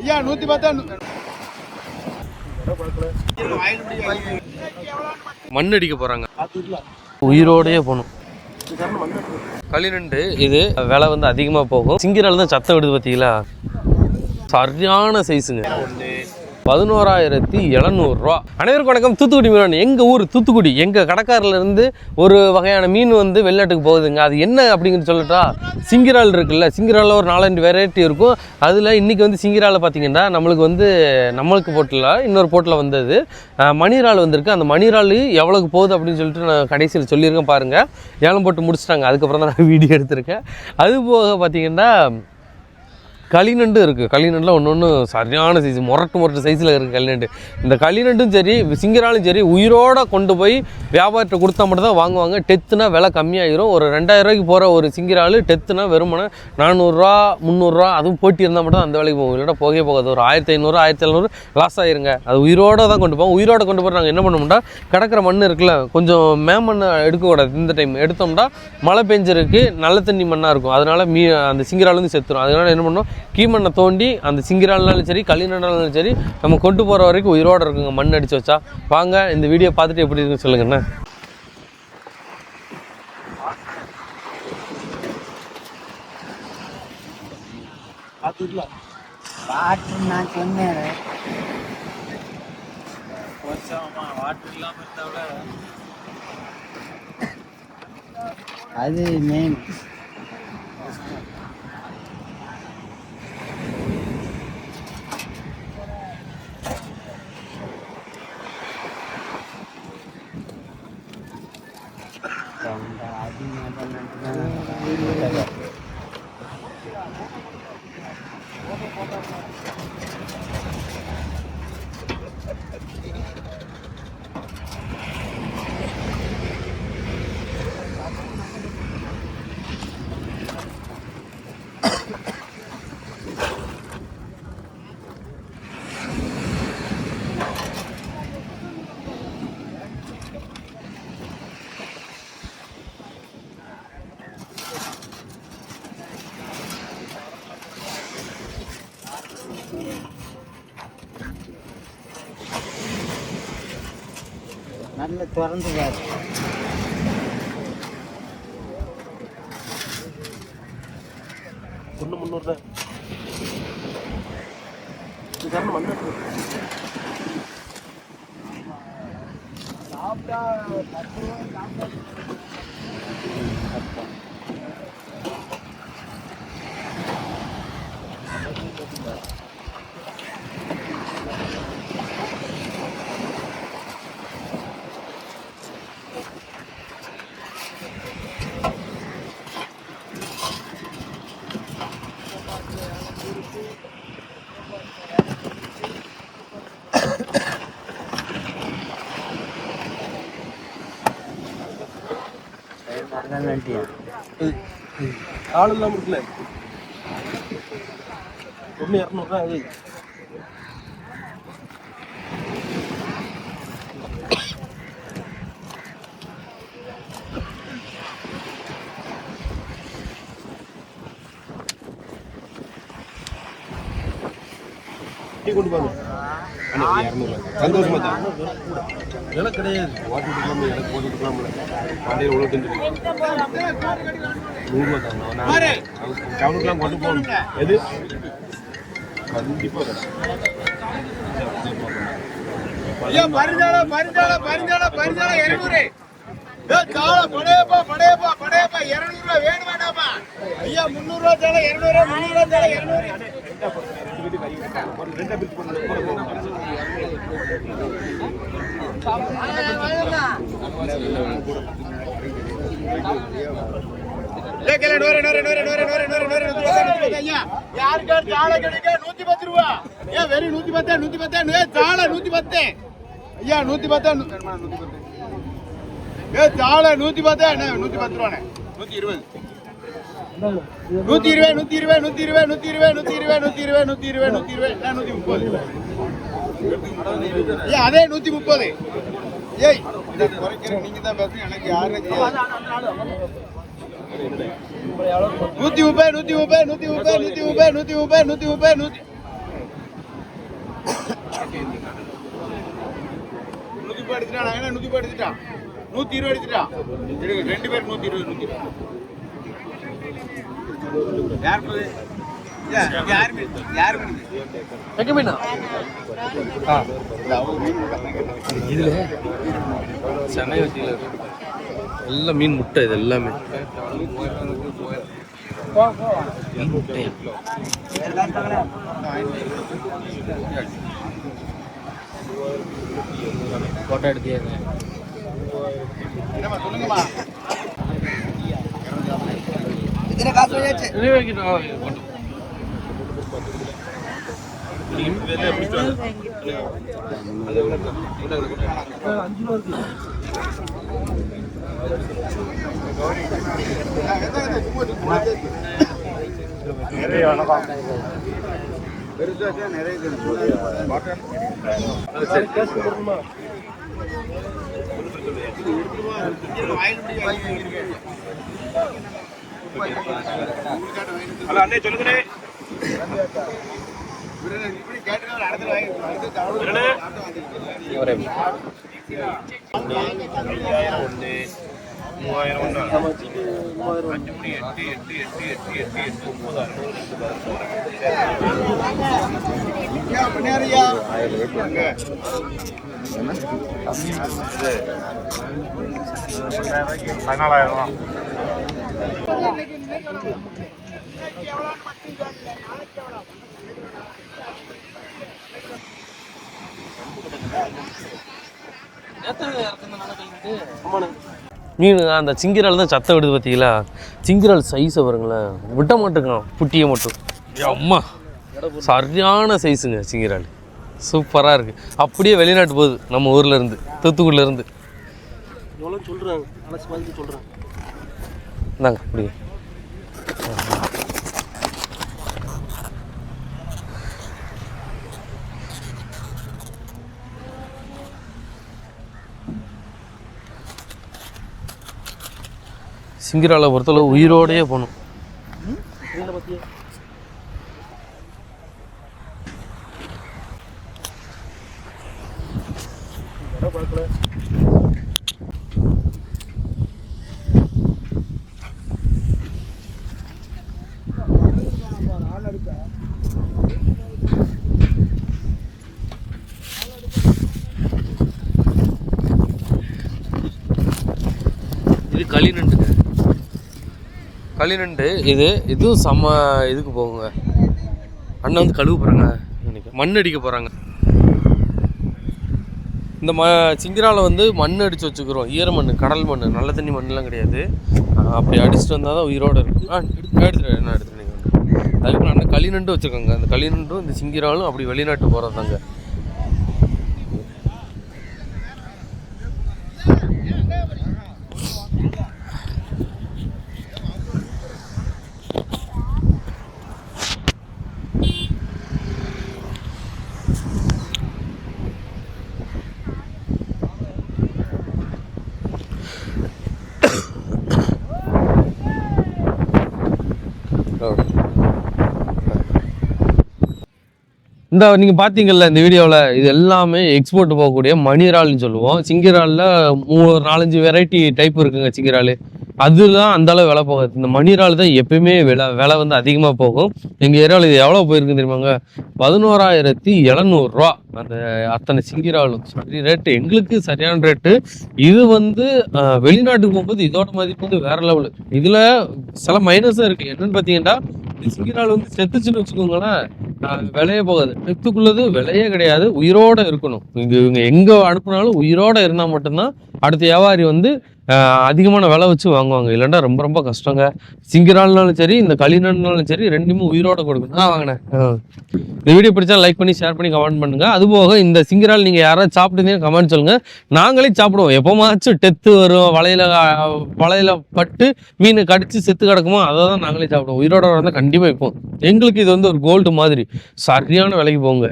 ஐயா நூத்தி பத்தா மண் அடிக்க போறாங்க. உயிரோடயே போகணும். களிநண்டு இது விலை வந்து அதிகமாக போகும். சிங்கிரால் தான் சத்தம் விடுது பார்த்தீங்களா சரியான சைஸுங்க பதினோராயிரத்தி எழுநூறுரூவா அனைவருக்கும் வணக்கம். தூத்துக்குடி மீன் எங்கள் ஊர் தூத்துக்குடி. எங்கள் கடற்காரிலேருந்து ஒரு வகையான மீன் வந்து வெளிநாட்டுக்கு போகுதுங்க. அது என்ன அப்படிங்கிறது சொல்லட்டா? சிங்கிரால் இருக்குல்ல. சிங்கிராலில் ஒரு நாலஞ்சு வெரைட்டி இருக்கும். அதில் இன்றைக்கி வந்து சிங்கிரால பார்த்தீங்கன்னா நம்மளுக்கு வந்து நம்மளுக்கு போட்டில் இன்னொரு போட்டில் வந்தது. அஹ், மணிரால் வந்திருக்கு. அந்த மணிரால் எவ்வளோக்கு போகுது அப்படின்னு சொல்லிட்டு நான் கடைசியில் சொல்லியிருக்கேன் பாருங்கள் ஏலம் போட்டு முடிச்சிட்டாங்க. அதுக்கப்புறம் தான் நான் வீடியோ எடுத்திருக்கேன். அது போக பார்த்தீங்கன்னா களிநண்டு இருக்குது களிநண்டுலாம் ஒன்று ஒன்று சரியான சைஸ் முரட்டு முரட்டு சைஸில் இருக்குது களிநண்டு. இந்த களிநண்டும் சரி சிங்கராலும் சரி உயிரோடு கொண்டு போய் வியாபாரத்தை கொடுத்தா மட்டும் தான் வாங்குவாங்க. டெத்துனா விலை கம்மியாயிரும். ஒரு ரெண்டாயிரம் ரூபாய்க்கு போகிற ஒரு சிங்கிரால் டெத்துனா வெறுமனே நானூறுரூவா முந்நூறுரூவா அதுவும் போட்டி இருந்தால் மட்டும் அந்த வேலைக்கு போகும். இல்லைனா போகவே போகாது. ஒரு ஆயிரத்தி ஐநூறு ஆயிரத்தி எழுநூறு லாஸ் ஆயிருங்க. அது உயிரோடு தான் கொண்டு போவோம் உயிரோட கொண்டு போகிறாங்க நாங்கள் என்ன பண்ணோம்னா கிடக்கிற மண் இருக்குல்ல கொஞ்சம் மேமண்ணை எடுக்கக்கூடாது இந்த டைம் எடுத்தோம்னா மழை பெஞ்சிருக்கு நல்ல தண்ணி மண்ணாக இருக்கும். அதனால மீ அந்த சிங்கிரால் வந்து செத்துரும். அதனால என்ன பண்ணோம் கீமண்ணை தோண்டி அந்த சிங்கிரால்னாலும் சரி களிநண்டாலும் சரி நம்ம கொண்டு போகிற வரைக்கும் உயிரோட இருக்குங்க மண் அடிச்சு வச்சா. வாங்க இந்த வீடியோ பார்த்துட்டு எப்படி இருக்குன்னு சொல்லுங்கண்ணே. பாட்டு நான் சொன்னேன் அது main Hindi nga ba nagkakalaga? கண்ணை திறந்து பாரு. ஒன்று முந்நூறுரூவா இது கண்ணு வந்து சாப்பிட்டா. ஆள் இல்லாமல் இருக்குல்ல? ஒன்று இரநூறுவா அது டீ கொண்டு போங்க சந்தோஷமா தான். விலை கிடையாது. வாட்டி விட்டுக்கலாமா எனக்கு போட்டு விட்டுக்கலாம்ல வண்டியில் உள்ள திண்டு நூறுரூவா தான் நான் டவுனுக்குலாம் கொண்டு போகணும். எது? கண்டிப்பாக பரிஞ்சால பரிஞ்சால பரிஞ்சால பரிஞ்சால இருநூறு கால படையப்பா படையப்பா படையப்பா. இருநூறு ரூபா வேணும் வேண்டாமா? ஐயா முந்நூறு ரூபா தேவை இருநூறு முந்நூறு ரூபா தேவை இருநூறு. நூத்தி பத்து ரூபா ஏன் வெறும் நூத்தி பத்தே நூத்தி பத்தே ஜால நூத்தி பத்தே ஐயா நூத்தி பத்தே நூத்தி பத்து ஏ ஜால நூத்தி பத்தே நூத்தி பத்து ரூபாண்ணே நூத்தி இருபது. நூத்தி இருபது நூத்தி இருபது நூத்தி இருபது நூத்தி இருபது நூத்தி இருபது நூத்தி இருபது நூத்தி இருபது நூத்தி இருபது. நூத்தி முப்பது. ஏய் அதே நூத்தி முப்பது. ஏய். இதை குறைக்கிற நீங்க தான் பேசுங்க எனக்கு யாரும் நூத்தி முப்பது நூத்தி முப்பது நூத்தி முப்பது நூத்தி முப்பது நூத்தி முப்பது நூத்தி முப்பது நூத்தி நூத்தி முப்பது எடுத்துட்டா நூத்தி முப்பது எடுத்துட்டான் நூத்தி இருபது எடுத்துட்டான் ரெண்டு பேர் நூத்தி இருபது நூத்தி இருபது யார் போகுது? இல்ல, இங்க யாரு மீன்? யாரு மீன்? எங்க மீனா இல்ல, அவங்க மீன் கொடுத்தாங்க. சென்னை வச்சியில் எல்லாம் மீன் முட்டை இது எல்லாமே. மீன் முட்டையா ஃபோட்டோ எடுத்தியா என்னம்மா, சொல்லுங்கம்மா. பெருசா நிறைய ஹலோ அண்ணே சொல்லுங்கண்ணே இப்படி கேட்டு அடுத்த வாங்கி ஐயாயிரம் ஒன்று மூவாயிரம் ஒன்று அஞ்சு மணி எட்டு எட்டு எட்டு எட்டு எட்டு எட்டு ஒன்பதாயிரம் பதினாலாயிரம் மீன் அந்த சிங்கிரால் தான் சத்தம் விடுது பார்த்தீங்களா சிங்கிரால் சைஸை பாருங்களேன். விட்ட மாட்டேங்கான் புட்டியை மட்டும். அம்மா. சரியான சைஸுங்க சிங்கிரால் சூப்பராக இருக்குது அப்படியே வெளிநாட்டு போகுது நம்ம ஊர்ல இருந்து சொல்கிறாங்க சொல்கிறாங்க இந்தாங்க அப்படி சிங்கிராவில் பொறுத்தளவு உயிரோடையே போகணும் இது களிநண்டுங்க களிநண்டு இது இதுவும் செம்ம இதுக்கு போகுங்க. அண்ணன் வந்து கழுவு போகிறாங்க மண் அடிக்க போகிறாங்க இந்த ம சிங்கிரால வந்து மண் அடித்து வச்சுக்கிறோம். ஈர மண் கடல் மண் நல்ல தண்ணி மண்ணெலாம் கிடையாது. அப்படி அடிச்சுட்டு வந்தால் தான் உயிரோடு இருக்கும். ஆ எடுத்துட்டு என்ன எடுத்துட்டு நீங்கள் அதுக்கப்புறம் அண்ணன் களிநண்டு வச்சுருக்கோங்க. அந்த களிநண்டும் இந்த சிங்கிராலும் அப்படி வெளிநாட்டு போகிறதாங்க இந்த நீங்கள் பார்த்தீங்கல்ல இந்த வீடியோவில் இது எல்லாமே எக்ஸ்போர்ட் போகக்கூடிய மணி இறால்னு சொல்லுவோம். சிங்கிராலில் மூணு நாலஞ்சு வெரைட்டி டைப் இருக்குங்க சிங்கிரால் அதுதான் அந்த அளவு விலை போகாது. இந்த மணி இறால் தான் எப்பயுமே விலை விலை வந்து அதிகமாக போகும். எங்கள் ஏரியாவில் இது எவ்வளோ போயிருக்கு தெரியுமாங்க? பதினோராயிரத்தி எழுநூறுரூவா அந்த அத்தனை சிங்கிராலும் சரி ரேட்டு எங்களுக்கு சரியான ரேட்டு இது வந்து வெளிநாட்டுக்கு போகும்போது இதோட மதிப்பு வந்து வேற லெவலு இதில் சில மைனஸும் இருக்குது என்னன்னு பார்த்தீங்கன்னா சிங்கிரால் வந்து செத்துச்சுன்னு வச்சுக்கோங்களேன் விளைய விலையே போகாது. செத்துக்குள்ளது விலையே கிடையாது உயிரோட இருக்கணும். இங்க இவங்க எங்க அனுப்புனாலும் உயிரோட இருந்தா மட்டும்தான் அடுத்த வியாபாரி வந்து அதிகமான விலை வச்சு வாங்குவாங்க. இல்லைன்னா ரொம்ப ரொம்ப கஷ்டங்க. சிங்கிரால்னாலும் சரி இந்த களிநாள்னாலும் சரி ரெண்டுமே உயிரோட கொடுக்கணும். நான் வாங்கினேன் இந்த வீடியோ பிடிச்சா லைக் பண்ணி ஷேர் பண்ணி கமெண்ட் பண்ணுங்க. அது போக இந்த சிங்கிரால் நீங்கள் யாராவது சாப்பிட்டுருந்தீங்க கமெண்ட் சொல்லுங்க. நாங்களே சாப்பிடுவோம். எப்போமாச்சும் டெத்து வரும் வலையில வலையில பட்டு மீன் கடிச்சு செத்து கிடக்குமோ அதை தான் நாங்களே சாப்பிடுவோம். உயிரோட இருந்தால் கண்டிப்பாக வைப்போம். எங்களுக்கு இது வந்து ஒரு கோல்டு மாதிரி. சரியான விலைக்கு போங்க.